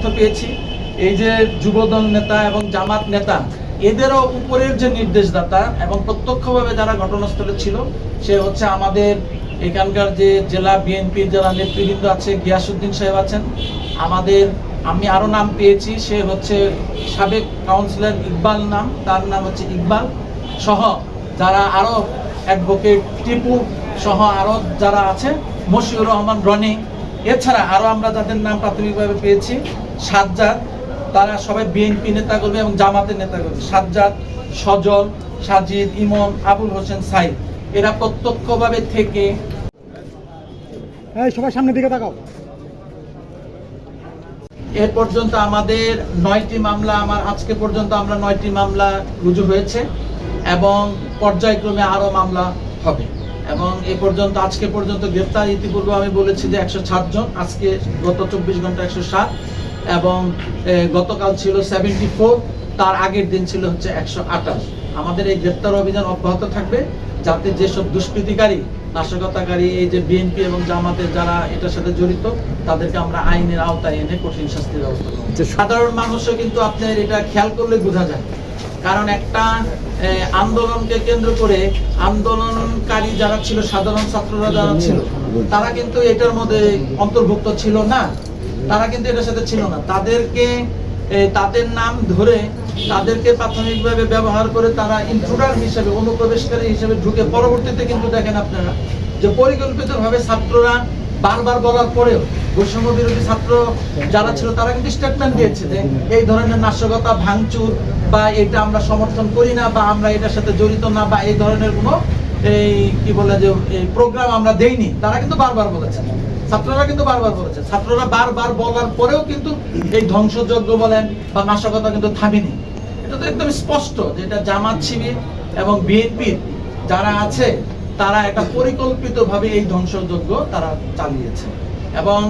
তথ্য পেয়েছি। এই যে যুবদল নেতা এবং জামাত নেতা, এদেরও উপরের যে নির্দেশদাতা এবং প্রত্যক্ষভাবে যারা ঘটনাস্থলে ছিল, সে হচ্ছে আমাদের এখানকার যে জেলা বিএনপির যারা নেতৃবৃন্দ আছে গিয়াসুদ্দিন সাহেব আছেন। আমাদের, আমি আরও নাম পেয়েছি, সে হচ্ছে সাবেক কাউন্সিলর ইকবাল নাম, তার নাম হচ্ছে ইকবাল সহ যারা আরও অ্যাডভোকেট টিপু সহ আরও যারা আছে, মশিউর রহমান রনি। এছাড়া আরও আমরা যাদের নাম প্রাথমিকভাবে পেয়েছি সাজ্জাদ তারা সবাই বিএনপি নেতাকর্মী এবং জামাতের নেতাকর্মী। সাজ্জাদ সজল সাজিদ ইমন আবুল হোসেন সাইদ। এরা প্রত্যক্ষভাবে থেকে সবাই সামনের দিকে তাকাও। এ পর্যন্ত আমাদের নয়টি মামলা আমার আজকে পর্যন্ত আমরা নয়টি মামলা রুজু হয়েছে এবং পর্যায়ক্রমে আরও মামলা হবে। এবং এ পর্যন্ত আজকে পর্যন্ত গ্রেপ্তার ইতিপূর্বে আমি বলেছি যে একশো জন আজকে গত চব্বিশ ঘণ্টা একশো সাত। এবং গতকাল ছিল সেভেন্টি ফোর তার আগের দিন ছিল হচ্ছে একশো আঠাশ। আমাদের এই গ্রেপ্তার অভিযান অব্যাহত থাকবে যাতে যেসব দুষ্কৃতিকারী নাশকতাকারী এই যে বিএনপি এবং জামাতের যারা এটার সাথে জড়িত তাদেরকে আমরা আইনের আওতায় এনে কঠিন শাস্তির ব্যবস্থা করব। আচ্ছা, সাধারণ মানুষও কিন্তু আপনার এটা খেয়াল করলে বোঝা যায়। কারণ একটা আন্দোলনকে কেন্দ্র করে আন্দোলনকারী যারা ছিল সাধারণ ছাত্ররা যারা ছিল তারা কিন্তু এটার মধ্যে অন্তর্ভুক্ত ছিল না। তারা কিন্তু এটার সাথে ছিল না। তাদেরকে তাদের নাম ধরে তাদেরকে প্রাথমিকভাবে ব্যবহার করে তারা ইন্ট্রুডার হিসেবে, অনুপ্রবেশকারী হিসেবে ঢুকে পরবর্তীতে কিন্তু দেখেন আপনারা যে পরিকল্পিতভাবে ছাত্ররা বারবার বলার পরেও বৈষম্য বিরোধী ছাত্র যারা ছিল তারা কিন্তু স্টেটমেন্ট দিয়েছে যে এই ধরনের নাশকতা, ভাঙচুর বা এটা আমরা সমর্থন করি না বা আমরা এটার সাথে জড়িত না বা এই ধরনের কোনো এই, কি বলে যে, এই প্রোগ্রাম আমরা দেইনি, তারা কিন্তু বারবার বলেছে। ছাত্ররা কিন্তু বারবার বলেছে। ছাত্ররা বারবার বলার পরেও কিন্তু এই ধ্বংসযজ্ঞ বলেন বা নাশকতা কিন্তু থামেনি। এটা তো একদম স্পষ্ট যে এটা জামাত শিবির এবং বিএনপির যারা আছে, তারা একটা পরিকল্পিতভাবে এই ধ্বংসযজ্ঞ তারা চালিয়েছে। এবং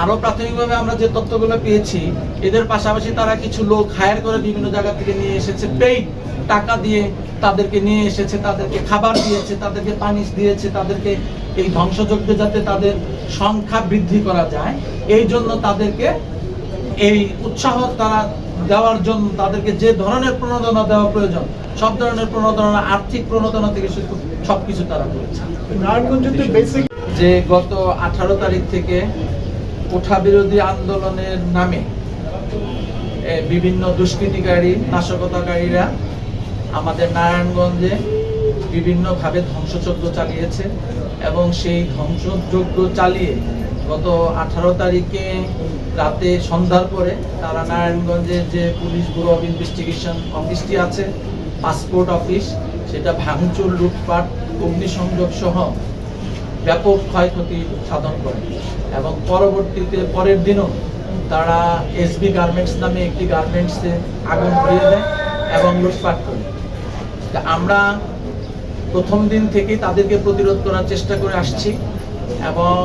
আরও প্রাথমিকভাবে আমরা যে তথ্যগুলো পেয়েছি, এদের পাশাপাশি তারা কিছু লোক হায়ার করে বিভিন্ন জায়গা থেকে নিয়ে এসেছে পেইড টাকা দিয়ে তাদেরকে নিয়ে এসেছে তাদেরকে খাবার দিয়েছে তাদেরকে পানি দিয়েছে তাদেরকে এই ধ্বংসযজ্ঞে যাতে তাদের সংখ্যা বৃদ্ধি করা যায়। এই জন্য তাদেরকে এই উৎসাহ তারা দেওয়ার জন্য তাদেরকে যে ধরনের প্রণোদনা দেওয়া প্রয়োজন সব ধরনের প্রণোদনা আর্থিক প্রণোদনা থেকে শুরু করে সবকিছু তারা করেছে। যে গত আঠারো তারিখ থেকে কোঠা বিরোধী আন্দোলনের নামে বিভিন্ন দুষ্কৃতিকারী নাশকতাকারীরা আমাদের নারায়ণগঞ্জে বিভিন্নভাবে ধ্বংসযজ্ঞ চালিয়েছে এবং সেই ধ্বংসযজ্ঞ চালিয়ে গত আঠারো তারিখে রাতে সন্ধ্যার পরে তারা নারায়ণগঞ্জের যে পুলিশ ব্যুরো অফ ইনভেস্টিগেশন অফিসটি আছে, পাসপোর্ট অফিস, সেটা ভাঙচুর, লুটপাট, অগ্নিসংযোগ সহ ব্যাপক ক্ষয়ক্ষতি সাধন করে এবং পরবর্তীতে পরের দিনও তারা এসবি গার্মেন্টস নামে একটি গার্মেন্টসে আগুন ধরিয়ে দেয় এবং লুটপাট করে। আমরা প্রথম দিন থেকেই তাদেরকে প্রতিরোধ করার চেষ্টা করে আসছি এবং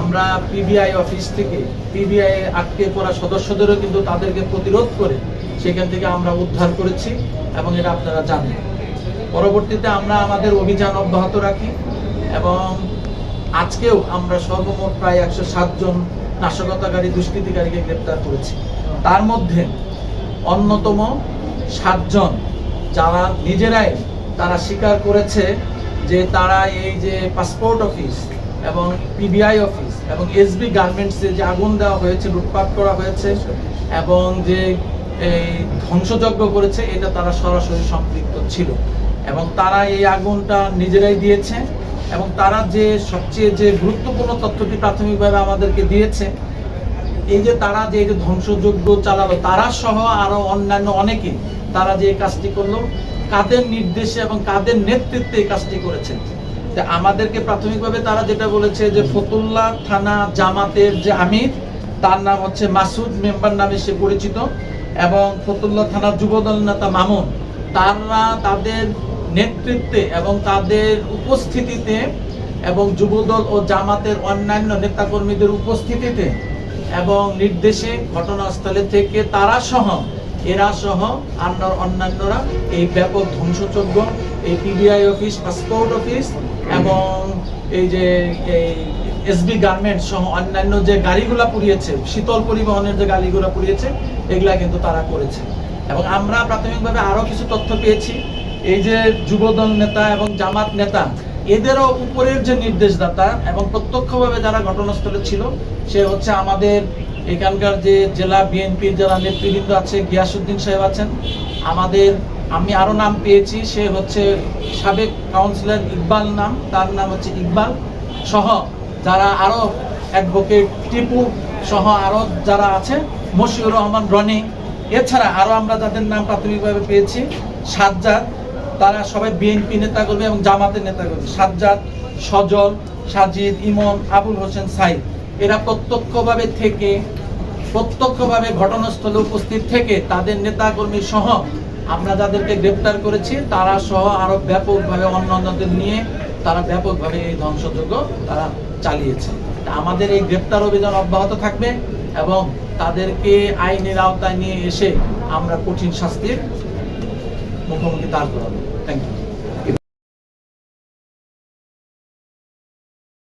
আমরা পিবিআই অফিস থেকে পিবিআই আটকে পড়া সদস্যদেরও কিন্তু তাদেরকে প্রতিরোধ করে সেখান থেকে আমরা উদ্ধার করেছি এবং এটা আপনারা জানেন। পরবর্তীতে আমরা আমাদের অভিযান অব্যাহত রাখি এবং আজকেও আমরা সর্বমোট প্রায় একশো সাতজন নাশকতাকারী, দুষ্কৃতিকারীকে গ্রেপ্তার করেছি। তার মধ্যে অন্যতম সাতজন যারা নিজেরাই তারা স্বীকার করেছে যে তারা এই যে পাসপোর্ট অফিস এবং পিবিআই অফিস এবং এসবি গার্মেন্টসে যে আগুন দেওয়া হয়েছে, লুটপাট করা হয়েছে এবং যে এই ধ্বংসযজ্ঞ করেছে, এটা তারা সরাসরি সম্পৃক্ত ছিল। এবং তারা এই আগুনটা নিজেরাই দিয়েছে এবং তারা যে সবচেয়ে যে গুরুত্বপূর্ণ তথ্যটি প্রাথমিকভাবে আমাদেরকে দিয়েছে এই যে তারা যে এই ধ্বংসযজ্ঞ চালালো, তারা সহ আরও অন্যান্য অনেকে তারা যে কাজটি করল, কাদের নির্দেশে এবং কাদের নেতৃত্বে এই কাজটি করেছে তা আমাদেরকে প্রাথমিকভাবে তারা যেটা বলেছে যে ফতুল্লা থানা জামাতের যে আমির, তার নাম হচ্ছে মাসুদ, মেম্বার নামে সে পরিচিত, এবং ফতুল্লা থানার যুবদল নেতা মামুন, তারা তাদের নেতৃত্বে এবং তাদের উপস্থিতিতে এবং যুবদল ও জামাতের অন্যান্য নেতাকর্মীদের উপস্থিতিতে এবং নির্দেশে ঘটনাস্থলে থেকে তারা সহ, এরা সহ অন্য অন্যান্যরা এই ব্যাপক ধ্বংসযজ্ঞ, এই পিবিআই অফিস পাসপোর্ট অফিস এবং এই যে, এই এসবি গার্মেন্টস সহ অন্যান্য যে গাড়িগুলা পুড়িয়েছে, শীতল পরিবহনের যে গাড়িগুলো পুড়িয়েছে, এগুলা কিন্তু তারা করেছে। এবং আমরা প্রাথমিকভাবে আরও কিছু তথ্য পেয়েছি। এই যে যুবদল নেতা এবং জামাত নেতা এদেরও উপরের যে নির্দেশদাতা এবং প্রত্যক্ষভাবে যারা ঘটনাস্থলে ছিল, সে হচ্ছে আমাদের এখানকার যে জেলা বিএনপির যারা নেতৃবৃন্দ আছে গিয়াসুদ্দিন সাহেব আছেন। আমাদের, আমি আরও নাম পেয়েছি, সে হচ্ছে সাবেক কাউন্সিলর ইকবাল নাম, তার নাম হচ্ছে ইকবাল সহ যারা আরও অ্যাডভোকেট টিপু সহ আরও যারা আছে, মশিউর রহমান রনি। এছাড়া আরও আমরা যাদের নাম প্রাথমিকভাবে পেয়েছি, সাজ্জাদ তারা সবাই বিএনপি নেতা নেতাকর্মী এবং জামাতের নেতা নেতাকর্মী সাজ্জাদ, সজল, সাজিদ, ইমন, আবুল হোসেন, সাইদ। এরা প্রত্যক্ষভাবে থেকে, প্রত্যক্ষভাবে ঘটনাস্থলে উপস্থিত থেকে তাদের নেতাকর্মী সহ আমরা যাদেরকে গ্রেপ্তার করেছি, তারা সহ আরও ব্যাপকভাবে অন্যান্যদের নিয়ে তারা ব্যাপকভাবে এই ধ্বংসযজ্ঞ তারা চালিয়েছে। আমাদের এই গ্রেপ্তার অভিযান অব্যাহত থাকবে এবং তাদেরকে আইনের আওতায় নিয়ে এসে আমরা কঠিন শাস্তির মুখোমুখি দাঁড় করাবো। Thank you.